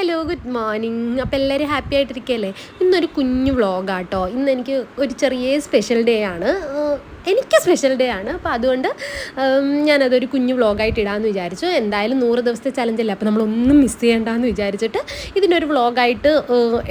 Hello good morning അപ്പോൾ എല്ലാവരും happy ആയിട്ടിരിക്കുകയല്ലേ ഇന്നൊരു കുഞ്ഞു വ്ളോഗാട്ടോ ഇന്ന് എനിക്ക് ഒരു ചെറിയ സ്പെഷ്യൽ ഡേ ആണ്. എനിക്ക് സ്പെഷ്യൽ ഡേ ആണ്. അപ്പോൾ അതുകൊണ്ട് ഞാനതൊരു കുഞ്ഞു വ്ളോഗായിട്ട് ഇടാമെന്ന് വിചാരിച്ചു. എന്തായാലും നൂറ് ദിവസത്തെ ചലഞ്ചല്ലേ അപ്പോൾ നമ്മളൊന്നും മിസ് ചെയ്യണ്ടെന്ന് വിചാരിച്ചിട്ട് ഇതിനൊരു വ്ളോഗായിട്ട്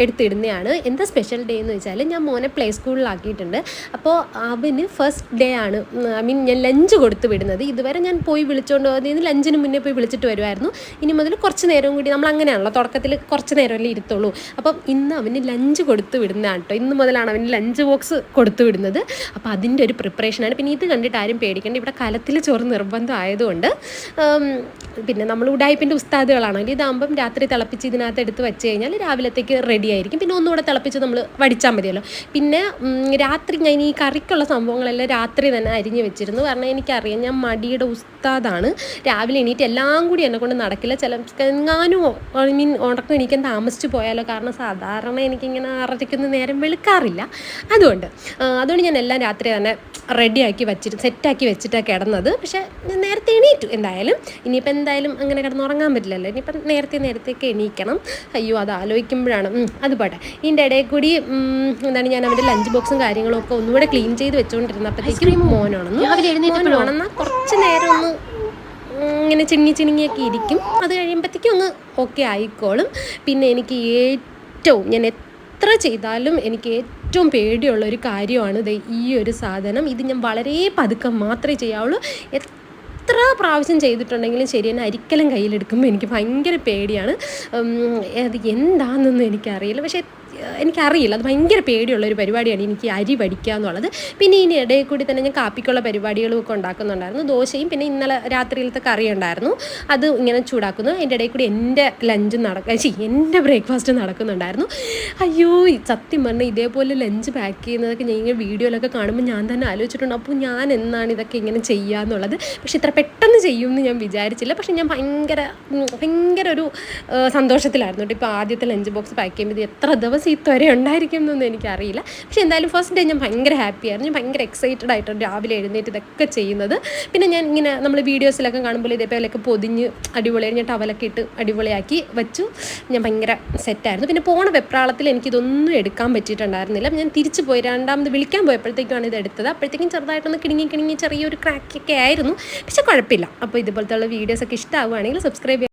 എടുത്തിടുന്നതാണ്. എന്താ സ്പെഷ്യൽ ഡേ എന്ന് വെച്ചാൽ ഞാൻ മോനെ പ്ലേ സ്കൂളിലാക്കിയിട്ടുണ്ട് അപ്പോൾ അവന് ഫസ്റ്റ് ഡേ ആണ് ഐ മീൻ ഞാൻ ലഞ്ച് കൊടുത്ത് വിടുന്നത്. ഇതുവരെ ഞാൻ പോയി വിളിച്ചുകൊണ്ട് പോകുന്നതിന് ലഞ്ചിന് മുന്നേ പോയി വിളിച്ചിട്ട് വരുമായിരുന്നു ഇനി മുതൽ കുറച്ച് നേരം കൂടി നമ്മൾ അങ്ങനെയാണല്ലോ തുടക്കത്തിൽ കുറച്ച് നേരമല്ലേ ഇരുത്തുള്ളൂ. അപ്പം ഇന്ന് അവന് ലഞ്ച് കൊടുത്ത് വിടുന്നതാണ് കേട്ടോ ഇന്ന് മുതലാണ് അവന് ലഞ്ച് ബോക്സ് കൊടുത്തു വിടുന്നത്. അപ്പോൾ അതിന്റെ ഒരു പ്രിപ്പറേഷനാണ് പിന്നെ ഇത് കണ്ടിട്ട് ആരും പേടിക്കേണ്ട. ഇവിടെ കലത്തിൽ ചോറ് നിർബന്ധം ആയതുകൊണ്ട് പിന്നെ നമ്മൾ ഉടായ്പിന്റെ ഉസ്താദുകളാണെങ്കിൽ ഇതാകുമ്പം രാത്രി തിളപ്പിച്ച് ഇതിനകത്ത് എടുത്ത് വെച്ച് കഴിഞ്ഞാൽ രാവിലത്തേക്ക് റെഡി ആയിരിക്കും. പിന്നെ ഒന്നുകൂടെ തിളപ്പിച്ച് നമ്മൾ വടിച്ചാൽ മതിയല്ലോ. പിന്നെ രാത്രി ഞാൻ ഈ കറിക്കുള്ള സംഭവങ്ങളെല്ലാം രാത്രി തന്നെ അരിഞ്ഞ് വെച്ചിരുന്നു. കാരണം എനിക്കറിയാം ഞാൻ മടിയുടെ ഉസ്താദാണ്. രാവിലെ എണീറ്റ് എല്ലാം കൂടി എന്നെ കൊണ്ട് നടക്കില്ല. ചില എങ്ങാനും ഐ മീൻ ഉണക്കം എണീക്കാൻ താമസിച്ച് പോയാലോ? കാരണം സാധാരണ എനിക്കിങ്ങനെ ആറരയ്ക്കൊന്നും നേരം വെളുക്കാറില്ല. അതുകൊണ്ട് അതുകൊണ്ട് ഞാൻ എല്ലാം രാത്രി തന്നെ റെഡിയാക്കി വെച്ചിട്ട് സെറ്റാക്കി വെച്ചിട്ടാണ് കിടന്നത്. പക്ഷേ ഞാൻ നേരത്തെ എണീറ്റു എന്തായാലും. ഇനിയിപ്പോൾ എന്തായാലും അങ്ങനെ കിടന്ന് ഉറങ്ങാൻ പറ്റില്ലല്ലോ. ഇനിയിപ്പം നേരത്തെ നേരത്തേക്ക് എണീക്കണം. അയ്യോ അത് ആലോചിക്കുമ്പോഴാണ്. അത് പോട്ടെ. ഇതിന്റെ ഇടയിൽ കൂടി എന്താണ് ഞാൻ അവന്റെ ലഞ്ച് ബോക്സും കാര്യങ്ങളും ഒക്കെ ഒന്നുകൂടെ ക്ലീൻ ചെയ്ത് വെച്ചുകൊണ്ടിരുന്നപ്പോഴത്തേക്കും മോനാണെന്ന്? മോനാണെന്നാൽ കുറച്ച് നേരം ഒന്ന് ഇങ്ങനെ ചിണുങ്ങി ചിണുങ്ങിയൊക്കെ ഇരിക്കും. അത് കഴിയുമ്പോഴത്തേക്കും ഒന്ന് ഓക്കെ ആയിക്കോളും. പിന്നെ എനിക്ക് ഏറ്റവും ഞാൻ എത്ര ചെയ്താലും എനിക്ക് ഏറ്റവും പേടിയുള്ള ഒരു കാര്യമാണ് ദേ ഈ ഒരു സാധനം. ഇത് ഞാൻ വളരെ പതുക്കെ മാത്രമേ ചെയ്യാവുള്ളൂ. എത്ര പ്രാവശ്യം ചെയ്തിട്ടുണ്ടെങ്കിലും ശരി തന്നെ അരിക്കലും കയ്യിലെടുക്കുമ്പോൾ എനിക്ക് ഭയങ്കര പേടിയാണ്. അത് എന്താണെന്നൊന്നും എനിക്കറിയില്ല. പക്ഷേ എനിക്കറിയില്ല. അത് ഭയങ്കര പേടിയുള്ള ഒരു പരിപാടിയാണ് എനിക്ക് അരി പഠിക്കുക എന്നുള്ളത്. പിന്നെ ഇനി ഇടയിൽ കൂടി തന്നെ ഞാൻ കാപ്പിക്കുള്ള പരിപാടികളും ഒക്കെ ഉണ്ടാക്കുന്നുണ്ടായിരുന്നു. ദോശയും പിന്നെ ഇന്നലെ രാത്രിയിലത്തെ കറി ഉണ്ടായിരുന്നു അത് ഇങ്ങനെ ചൂടാക്കുന്നു. അതിന്റെ ഇടയിൽ കൂടി എന്റെ ലഞ്ച് നടക്കുക ശരി എന്റെ ബ്രേക്ക്ഫാസ്റ്റ് നടക്കുന്നുണ്ടായിരുന്നു. അയ്യോ സത്യം പറഞ്ഞാൽ ഇതേപോലെ ലഞ്ച് പാക്ക് ചെയ്യുന്നതൊക്കെ ഞാൻ ഇങ്ങനെ വീഡിയോയിലൊക്കെ കാണുമ്പോൾ ഞാൻ തന്നെ ആലോചിച്ചിട്ടുണ്ട്. അപ്പോൾ ഞാൻ എന്നാണ് ഇതൊക്കെ ഇങ്ങനെ ചെയ്യുക എന്നുള്ളത്? പക്ഷെ ഇത്ര പെട്ടെന്ന് ചെയ്യുമെന്ന് ഞാൻ വിചാരിച്ചില്ല. പക്ഷേ ഞാൻ ഭയങ്കര ഭയങ്കര ഒരു സന്തോഷത്തിലായിരുന്നു കേട്ടോ. ഇപ്പോൾ ആദ്യത്തെ ലഞ്ച് ബോക്സ് പാക്ക് ചെയ്യുമ്പോൾ എത്ര ദിവസം ഇതുവരെ ഉണ്ടായിരിക്കും എന്നൊന്നും എനിക്കറിയില്ല. പക്ഷെ എന്തായാലും ഫസ്റ്റ് ഡേ ഞാൻ ഭയങ്കര ഹാപ്പിയായിരുന്നു ഞാൻ ഭയങ്കര എക്സൈറ്റഡ് ആയിട്ട് രാവിലെ എഴുന്നേറ്റ് ഇതൊക്കെ ചെയ്യുന്നത്. പിന്നെ ഞാൻ ഇങ്ങനെ നമ്മൾ വീഡിയോസിലൊക്കെ കാണുമ്പോൾ ഇതേപോലെയൊക്കെ പൊതിഞ്ഞ് അടിപൊളിയായി ഞാൻ ടവലൊക്കെ ഇട്ട് അടിപൊളിയാക്കി വെച്ചു. ഞാൻ ഭയങ്കര സെറ്റായിരുന്നു പിന്നെ പോണ വെപ്രാളത്തിൽ എനിക്കിതൊന്നും എടുക്കാൻ പറ്റിയിട്ടുണ്ടായിരുന്നില്ല. ഞാൻ തിരിച്ചു പോയി രണ്ടാമത് വിളിക്കാൻ പോയപ്പോഴത്തേക്കാണ് ഇത് എടുത്തത്. അപ്പോഴത്തേക്കും ചെറുതായിട്ടൊന്ന് കിണുങ്ങി കിണുങ്ങി ചെറിയൊരു ക്രാക്കൊക്കെ ആയിരുന്നു. പക്ഷെ കുഴപ്പമില്ല. അപ്പോൾ ഇതുപോലത്തെ വീഡിയോസൊക്കെ ഇഷ്ടമാവുകയാണെങ്കിൽ സബ്സ്ക്രൈബ്